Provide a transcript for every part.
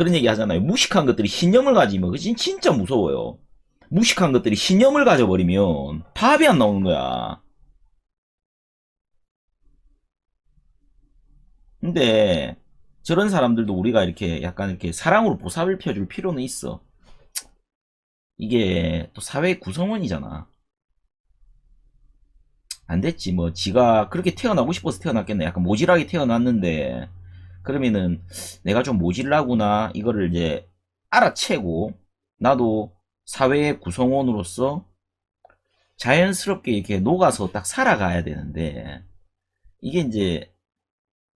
그런 얘기 하잖아요. 무식한 것들이 신념을 가지면 그진 진짜 무서워요. 무식한 것들이 신념을 가져버리면 답이 안 나오는 거야. 근데 저런 사람들도 우리가 이렇게 약간 이렇게 사랑으로 보살을 펴줄 필요는 있어. 이게 또 사회의 구성원이잖아. 안 됐지. 뭐, 지가 그렇게 태어나고 싶어서 태어났겠네. 약간 모질하게 태어났는데, 그러면은, 내가 좀 모질라구나. 이거를 이제 알아채고, 나도 사회의 구성원으로서 자연스럽게 이렇게 녹아서 딱 살아가야 되는데, 이게 이제,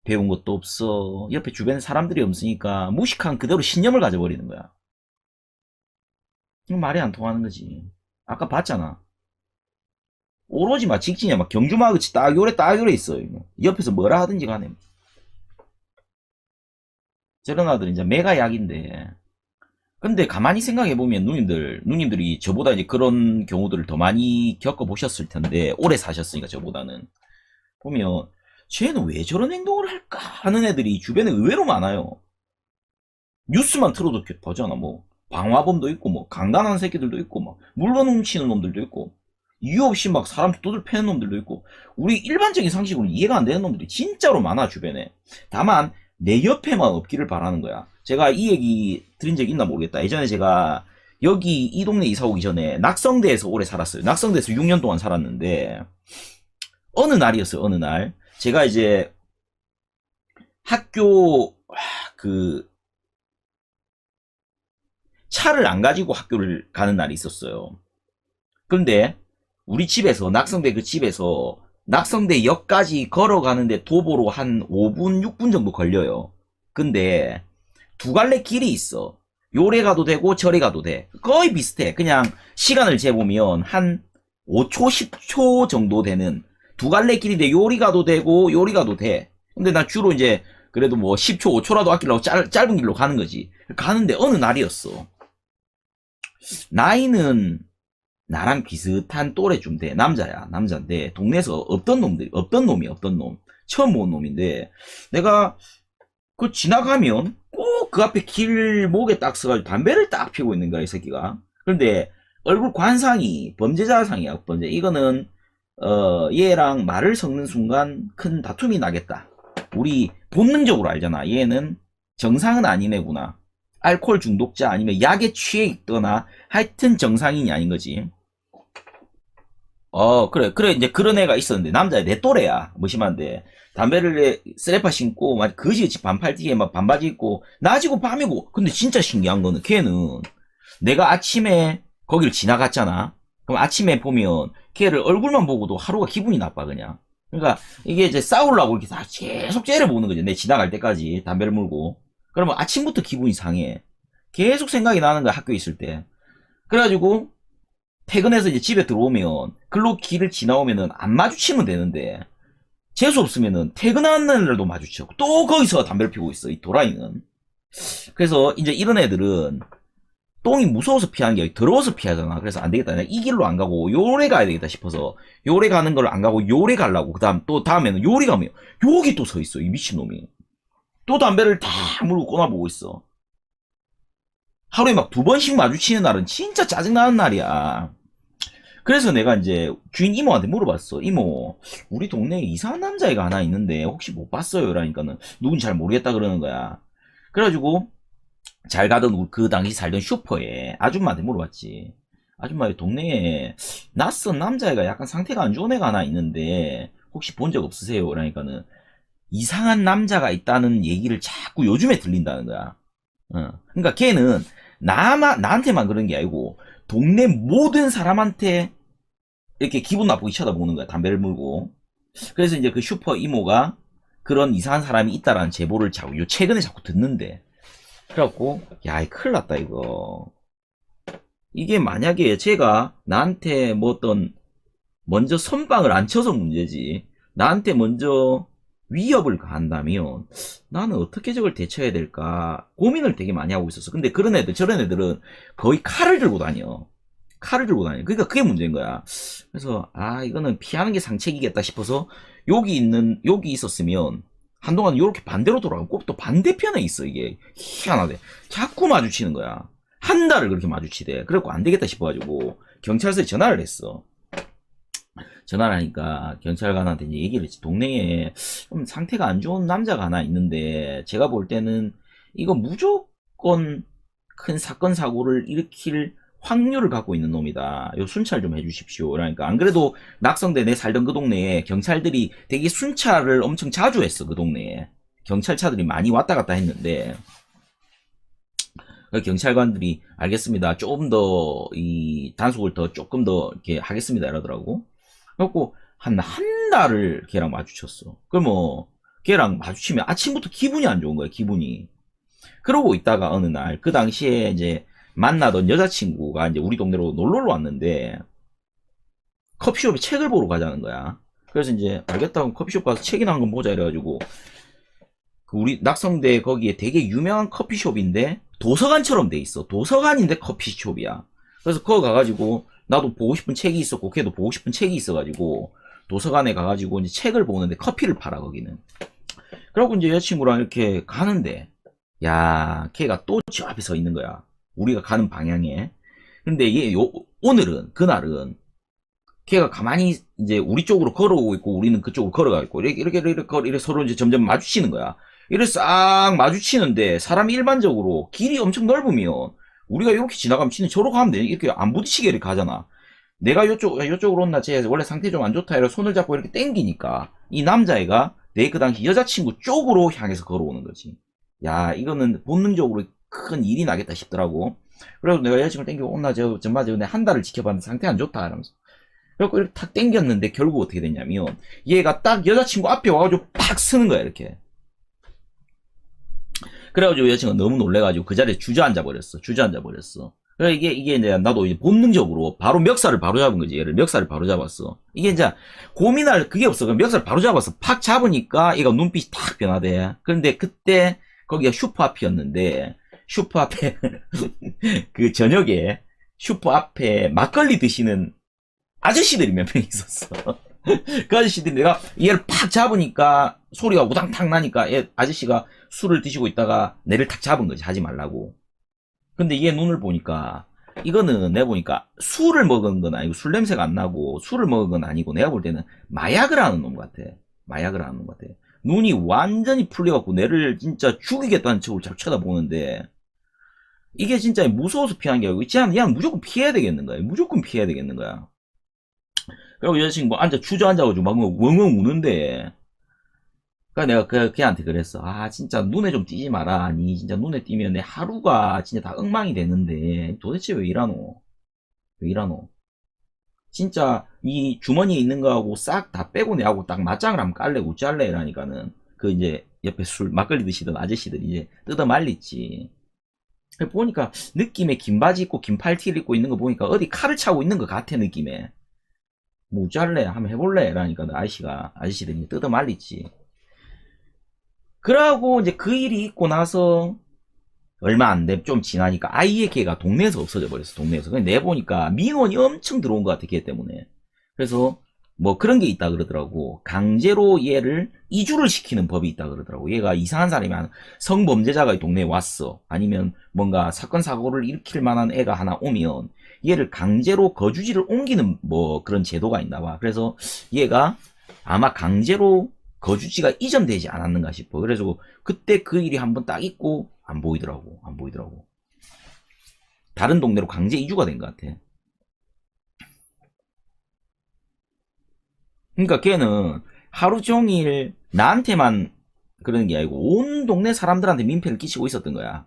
배운 것도 없어. 옆에 주변에 사람들이 없으니까, 무식한 그대로 신념을 가져버리는 거야. 말이 안 통하는 거지. 아까 봤잖아. 오로지 막 직진이야. 막 경주마그치 딱 요래 딱 요래 있어. 이거. 옆에서 뭐라 하든지 간에. 저런 아들은 이제 메가 약인데. 근데 가만히 생각해 보면 누님들, 누님들이 저보다 이제 그런 경우들을 더 많이 겪어 보셨을 텐데, 오래 사셨으니까 저보다는. 보면, 쟤는 왜 저런 행동을 할까 하는 애들이 주변에 의외로 많아요. 뉴스만 틀어도 보잖아. 뭐, 방화범도 있고, 뭐, 강간하는 새끼들도 있고, 막, 물건 훔치는 놈들도 있고, 이유 없이 막 사람 두들 패는 놈들도 있고 우리 일반적인 상식으로 이해가 안 되는 놈들이 진짜로 많아 주변에 다만 내 옆에만 없기를 바라는 거야. 제가 이 얘기 드린 적 있나 모르겠다. 예전에 제가 여기 이 동네 이사 오기 전에 낙성대에서 오래 살았어요. 낙성대에서 6년 동안 살았는데 어느 날이었어요 어느 날. 제가 이제 학교 그 차를 안 가지고 학교를 가는 날이 있었어요. 근데 우리 집에서 낙성대 그 집에서 낙성대 역까지 걸어가는데 도보로 한 5분 6분 정도 걸려요. 근데 두 갈래 길이 있어. 요래 가도 되고 저래 가도 돼. 거의 비슷해. 그냥 시간을 재보면 한 5초 10초 정도 되는 두 갈래 길인데 요리 가도 되고 요리 가도 돼. 근데 나 주로 이제 그래도 뭐 10초 5초라도 아끼려고 짧, 짧은 길로 가는 거지. 가는데 어느 날이었어. 나이는 나랑 비슷한 또래쯤 돼. 남자야. 남자인데 동네에서 없던 놈들이 없던 놈이 없던 놈. 처음 본 놈인데 내가 그 지나가면 꼭 그 앞에 길목에 딱 서가지고 담배를 딱 피우고 있는 거야 이 새끼가. 그런데 얼굴 관상이 범죄자상이야 범죄. 이거는 어 얘랑 말을 섞는 순간 큰 다툼이 나겠다. 우리 본능적으로 알잖아. 얘는 정상은 아닌 애구나. 알코올 중독자 아니면 약에 취해 있거나 하여튼 정상인이 아닌 거지. 어, 그래, 그래, 이제 그런 애가 있었는데, 남자야, 내 또래야. 무심한데. 담배를 쓰레파 신고, 막, 거지같이 반팔 티에 막 반바지 입고, 낮이고 밤이고. 근데 진짜 신기한 거는, 걔는, 내가 아침에 거기를 지나갔잖아. 그럼 아침에 보면, 걔를 얼굴만 보고도 하루가 기분이 나빠, 그냥. 그러니까, 이게 이제 싸우려고 이렇게 다 계속 째려 보는 거지. 내 지나갈 때까지, 담배를 물고. 그러면 아침부터 기분이 상해. 계속 생각이 나는 거야, 학교에 있을 때. 그래가지고, 퇴근해서 이제 집에 들어오면 글로 길을 지나오면은 안 마주치면 되는데 재수 없으면은 퇴근하는 날도 마주치고 또 거기서 담배를 피우고 있어 이 도라이는 그래서 이제 이런 애들은 똥이 무서워서 피하는 게 아니라 더러워서 피하잖아 그래서 안 되겠다 이 길로 안 가고 요래 가야 되겠다 싶어서 요래 가는 걸 안 가고 요래 가려고 그 다음 또 다음에는 요리 가면 여기 또 서 있어 이 미친놈이 또 담배를 다 물고 꼬나보고 있어 하루에 막 두 번씩 마주치는 날은 진짜 짜증나는 날이야. 그래서 내가 이제 주인 이모한테 물어봤어. 이모, 우리 동네에 이상한 남자애가 하나 있는데 혹시 못 봤어요? 라니까는 누군지 잘 모르겠다 그러는 거야. 그래가지고 잘 가던 그 당시 살던 슈퍼에 아줌마한테 물어봤지. 아줌마 동네에 낯선 남자애가 약간 상태가 안 좋은 애가 하나 있는데 혹시 본 적 없으세요? 그러니까는 이상한 남자가 있다는 얘기를 자꾸 요즘에 들린다는 거야. 어. 그러니까 걔는 나만 나한테만 그런 게 아니고 동네 모든 사람한테 이렇게 기분 나쁘게 쳐다보는 거야 담배를 물고 그래서 이제 그 슈퍼 이모가 그런 이상한 사람이 있다라는 제보를 자꾸 요 최근에 자꾸 듣는데 그래갖고 야 이 큰일 났다 이거 이게 만약에 제가 나한테 뭐 어떤 먼저 선방을 안 쳐서 문제지 나한테 먼저 위협을 가한다면 나는 어떻게 저걸 대처해야 될까 고민을 되게 많이 하고 있었어. 근데 그런 애들 저런 애들은 거의 칼을 들고 다녀. 칼을 들고 다녀. 그러니까 그게 문제인 거야. 그래서 아 이거는 피하는 게 상책이겠다 싶어서 여기 있는 여기 있었으면 한동안 이렇게 반대로 돌아가고 꼭 또 반대편에 있어 이게 희한하대 자꾸 마주치는 거야 한 달을 그렇게 마주치대 그래갖고 안 되겠다 싶어가지고 경찰서에 전화를 했어 전화를 하니까 경찰관한테 얘기를 했지 동네에 좀 상태가 안 좋은 남자가 하나 있는데 제가 볼 때는 이거 무조건 큰 사건 사고를 일으킬 확률을 갖고 있는 놈이다. 요 순찰 좀 해주십시오. 그러니까 안 그래도 낙성대 내 살던 그 동네에 경찰들이 되게 순찰을 엄청 자주 했어 그 동네에 경찰차들이 많이 왔다 갔다 했는데 그 경찰관들이 알겠습니다. 조금 더 이 단속을 더 조금 더 이렇게 하겠습니다 이러더라고. 그래갖고 한 한 달을 걔랑 마주쳤어. 그럼 뭐 걔랑 마주치면 아침부터 기분이 안 좋은 거야 기분이. 그러고 있다가 어느 날 그 당시에 이제 만나던 여자친구가 이제 우리 동네로 놀러를 왔는데 커피숍에 책을 보러 가자는 거야. 그래서 이제 알겠다고 커피숍 가서 책이나 한 권 보자 이래가지고 그 우리 낙성대 거기에 되게 유명한 커피숍인데 도서관처럼 돼 있어. 도서관인데 커피숍이야. 그래서 거기 가가지고 나도 보고 싶은 책이 있었고 걔도 보고 싶은 책이 있어가지고 도서관에 가가지고 이제 책을 보는데 커피를 팔아 거기는. 그러고 이제 여자친구랑 이렇게 가는데 야 걔가 또저 앞에 서 있는 거야. 우리가 가는 방향에. 근데 얘 요, 오늘은 그날은 걔가 가만히 이제 우리 쪽으로 걸어오고 있고 우리는 그쪽으로 걸어가 있고 이렇게 이렇게 이렇게, 이렇게, 서로 이제 점점 마주치는 거야. 이렇게 싹 마주치는데 사람이 일반적으로 길이 엄청 넓으면 우리가 이렇게 지나가면 지는 저로 가면 돼. 이렇게 안 부딪히게 이렇게 가잖아. 내가 요쪽 요쪽으로 온나 쟤 원래 상태 좀 안 좋다 이래 손을 잡고 이렇게 땡기니까 이 남자애가 내 그 당시 여자친구 쪽으로 향해서 걸어오는 거지. 야 이거는 본능적으로 큰 일이 나겠다 싶더라고. 그래서 내가 여자친구를 땡기고 온나 저 정말 근데 한 달을 지켜봤는데 상태 안 좋다 이러면서. 그래갖고 이렇게 탁 땡겼는데 결국 어떻게 됐냐면 얘가 딱 여자친구 앞에 와가지고 팍 쓰는 거야 이렇게. 그래가지고 여자친구가 너무 놀래가지고 그 자리에 주저앉아 버렸어. 주저앉아 버렸어. 그래 이게 이게 이제 나도 이제 본능적으로 바로 멱살을 바로 잡은 거지. 얘를 멱살을 바로 잡았어. 이게 이제 고민할 그게 없어. 그냥 멱살 바로 잡았어. 팍 잡으니까 얘가 눈빛이 탁 변하대. 그런데 그때 거기가 슈퍼 앞이었는데 슈퍼 앞에 그 저녁에 슈퍼 앞에 막걸리 드시는 아저씨들이 몇 명 있었어. 그 아저씨들이 내가 얘를 팍 잡으니까 소리가 우당탕 나니까 얘 아저씨가 술을 드시고 있다가 내를 탁 잡은 거지. 하지 말라고. 근데 얘 눈을 보니까 이거는 내가 보니까 술을 먹은 건 아니고 술 냄새가 안 나고 술을 먹은 건 아니고 내가 볼 때는 마약을 하는 놈 같아. 마약을 하는 놈 같아. 눈이 완전히 풀려갖고 내를 진짜 죽이겠다는 척을 자꾸 쳐다보는데 이게 진짜 무서워서 피한 게 아니고 야 무조건 피해야 되겠는 거야. 무조건 피해야 되겠는 거야. 그리고 여자친구 뭐 앉아 주저앉아가지고 막 엉엉 우는데 그러니까 내가 그 걔한테 그랬어. 아 진짜 눈에 좀 띄지 마라. 아니 진짜 눈에 띄면 내 하루가 진짜 다 엉망이 되는데 도대체 왜 이러노? 왜 이러노? 진짜 이 주머니에 있는 거하고 싹 다 빼고 내하고 딱 맞짱을 한번 깔래 우짤래 이라니까는 그 이제 옆에 술 막걸리 드시던 아저씨들이 이제 뜯어 말리지. 보니까 느낌에 긴 바지 입고 긴 팔티를 입고 있는 거 보니까 어디 칼을 차고 있는 것 같아 느낌에. 뭐 우짤래 한번 해볼래 이라니까 아저씨가 아저씨들이 뜯어 말리지. 그러고 이제 그 일이 있고 나서 얼마 안 돼, 좀 지나니까 아이의 걔가 동네에서 없어져 버렸어, 동네에서. 내보니까 민원이 엄청 들어온 것 같아, 걔 때문에. 그래서 뭐 그런 게 있다 그러더라고. 강제로 얘를 이주를 시키는 법이 있다 그러더라고. 얘가 이상한 사람이 한 성범죄자가 이 동네에 왔어. 아니면 뭔가 사건 사고를 일으킬 만한 애가 하나 오면 얘를 강제로 거주지를 옮기는 뭐 그런 제도가 있나 봐. 그래서 얘가 아마 강제로 거주지가 이전되지 않았는가 싶어. 그래서 그때 그 일이 한번 딱 있고 안 보이더라고. 안 보이더라고. 다른 동네로 강제 이주가 된 것 같아. 그러니까 걔는 하루 종일 나한테만 그러는 게 아니고 온 동네 사람들한테 민폐를 끼치고 있었던 거야.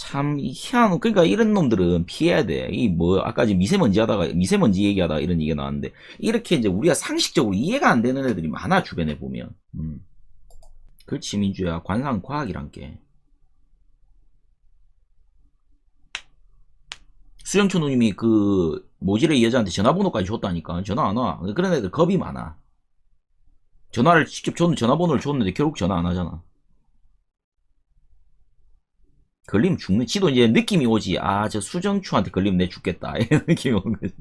어. 참 희한한 그러니까 이런 놈들은 피해야 돼. 이 뭐 아까 지금 미세먼지 하다가 미세먼지 얘기하다가 이런 얘기가 나왔는데 이렇게 이제 우리가 상식적으로 이해가 안 되는 애들이 많아 주변에 보면. 음. 그렇지 민주야 관상 과학이란 게. 수영초 누님이 그 모질의 여자한테 전화번호까지 줬다니까 전화 안 와. 그런 애들 겁이 많아. 전화를 직접 줬는 전화번호를 줬는데 결국 전화 안 하잖아. 걸리면 죽는 지도 이제 느낌이 오지 아 저 수정추한테 걸리면 내 죽겠다 이런 느낌이 오는 거지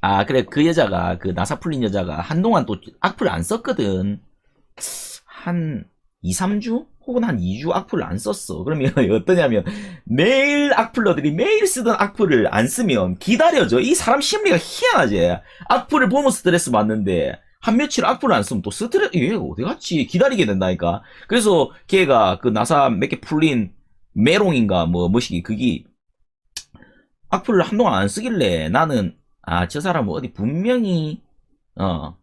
아, 그래, 그 여자가, 그 나사 풀린 여자가 한동안 또 악플 안 썼거든. 한 2, 3주? 혹은 한 2주 악플을 안 썼어. 그러면 어떠냐면, 매일 악플러들이 매일 쓰던 악플을 안 쓰면 기다려져. 이 사람 심리가 희한하지. 악플을 보면 스트레스 받는데, 한 며칠 악플을 안 쓰면 또 스트레스, 얘가 어디 갔지? 기다리게 된다니까. 그래서 걔가 그 나사 몇 개 풀린 메롱인가, 뭐, 뭐시기, 그게, 악플을 한동안 안 쓰길래 나는, 아, 저 사람 은 어디 분명히, 어,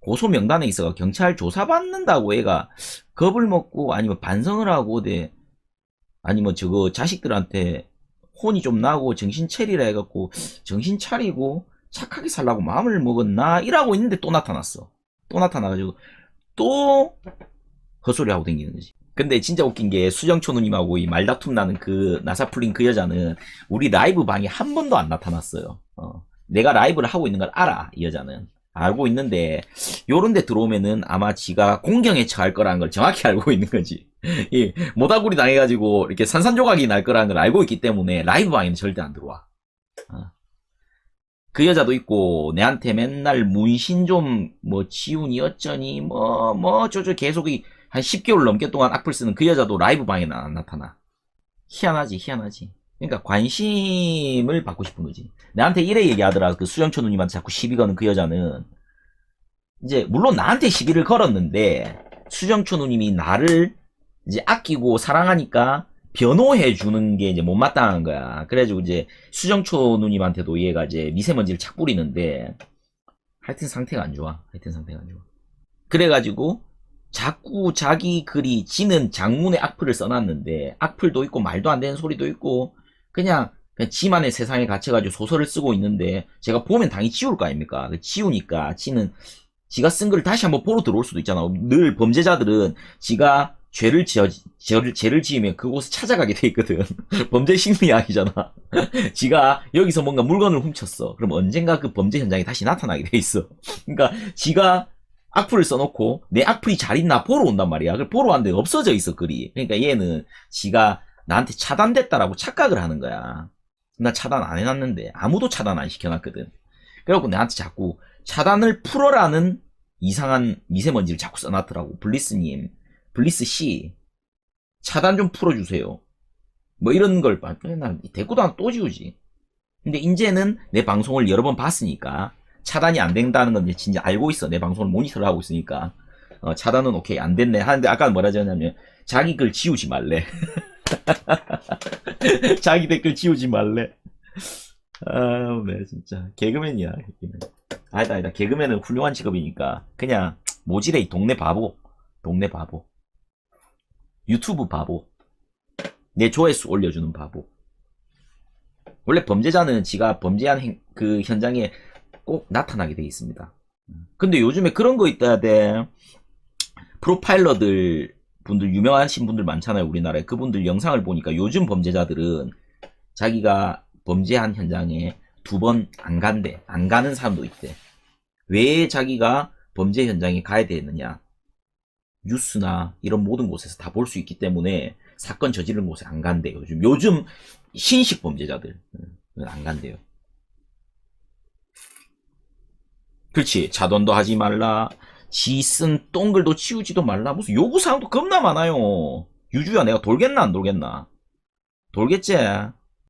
고소 명단에 있어가 경찰 조사 받는다고 얘가 겁을 먹고 아니면 반성을 하고 네 아니면 저거 자식들한테 혼이 좀 나고 정신 차리라 해갖고 정신 차리고 착하게 살라고 마음을 먹었나 이라고 있는데 또 나타났어 또 나타나가지고 또 헛소리 하고 댕기는 거지 근데 진짜 웃긴 게 수정초 누님하고 이 말다툼 나는 그 나사풀린 그 여자는 우리 라이브 방에 한 번도 안 나타났어요 어. 내가 라이브를 하고 있는 걸 알아 이 여자는 알고 있는데 요런 데 들어오면은 아마 지가 공경에 처할 거라는 걸 정확히 알고 있는 거지. 이 모다구리 당해가지고 이렇게 산산조각이 날 거라는 걸 알고 있기 때문에 라이브 방에는 절대 안 들어와. 어. 그 여자도 있고 내한테 맨날 문신 좀 뭐 지훈이 어쩌니 뭐 뭐 저저 계속 이한 10개월 넘게 동안 악플 쓰는 그 여자도 라이브 방에는 안 나타나. 희한하지 희한하지. 그러니까 관심을 받고 싶은 거지. 나한테 이래 얘기하더라. 그 수정초 누님한테 자꾸 시비 거는 그 여자는 이제 물론 나한테 시비를 걸었는데 수정초 누님이 나를 이제 아끼고 사랑하니까 변호해 주는 게 이제 못마땅한 거야. 그래가지고 이제 수정초 누님한테도 얘가 이제 미세먼지를 착 뿌리는데 하여튼 상태가 안 좋아. 하여튼 상태가 안 좋아. 그래가지고 자꾸 자기 글이 지는 장문의 악플을 써놨는데 악플도 있고 말도 안 되는 소리도 있고 그냥, 그냥 지만의 세상에 갇혀가지고 소설을 쓰고 있는데 제가 보면 당연히 지울 거 아닙니까? 그 지우니까 지는 지가 쓴 글을 다시 한번 보러 들어올 수도 있잖아. 늘 범죄자들은 지가 죄를 지어, 죄를, 죄를 지으면 그곳을 찾아가게 돼 있거든. 범죄 심리학이잖아. 지가 여기서 뭔가 물건을 훔쳤어. 그럼 언젠가 그 범죄 현장에 다시 나타나게 돼 있어. 그러니까 지가 악플을 써놓고 내 악플이 잘 있나 보러 온단 말이야. 그걸 보러 왔는데 없어져 있어 글이. 그러니까 얘는 지가 나한테 차단됐다라고 착각을 하는 거야. 나 차단 안 해놨는데 아무도 차단 안 시켜놨거든. 그래갖고 나한테 자꾸 차단을 풀어라는 이상한 미세먼지를 자꾸 써놨더라고. 블리스님, 블리스씨, 차단 좀 풀어주세요. 뭐 이런 걸, 봐. 난 대꾸도 안 또 지우지. 근데 이제는 내 방송을 여러 번 봤으니까 차단이 안 된다는 건 진짜 알고 있어. 내 방송을 모니터를 하고 있으니까. 어, 차단은 오케이 안 됐네 하는데 아까 뭐라 하냐면 자기 글 지우지 말래. 자기 댓글 지우지 말래. 아우, 네, 진짜. 개그맨이야, 개그맨. 아니다, 아니다. 개그맨은 훌륭한 직업이니까. 그냥, 모질의 동네 바보. 동네 바보. 유튜브 바보. 내 조회수 올려주는 바보. 원래 범죄자는 지가 범죄한 행- 그 현장에 꼭 나타나게 돼 있습니다. 근데 요즘에 그런 거 있다 돼. 프로파일러들 분들 유명하신 분들 많잖아요 우리나라에 그분들 영상을 보니까 요즘 범죄자들은 자기가 범죄한 현장에 두 번 안 간대 안 가는 사람도 있대 왜 자기가 범죄 현장에 가야 되느냐 뉴스나 이런 모든 곳에서 다 볼 수 있기 때문에 사건 저지른 곳에 안 간대 요즘 요즘 신식 범죄자들 음, 안 간대요 그렇지 자돈도 하지 말라 지 쓴 똥글도 치우지도 말라. 무슨 요구사항도 겁나 많아요. 유주야, 내가 돌겠나, 안 돌겠나? 돌겠지?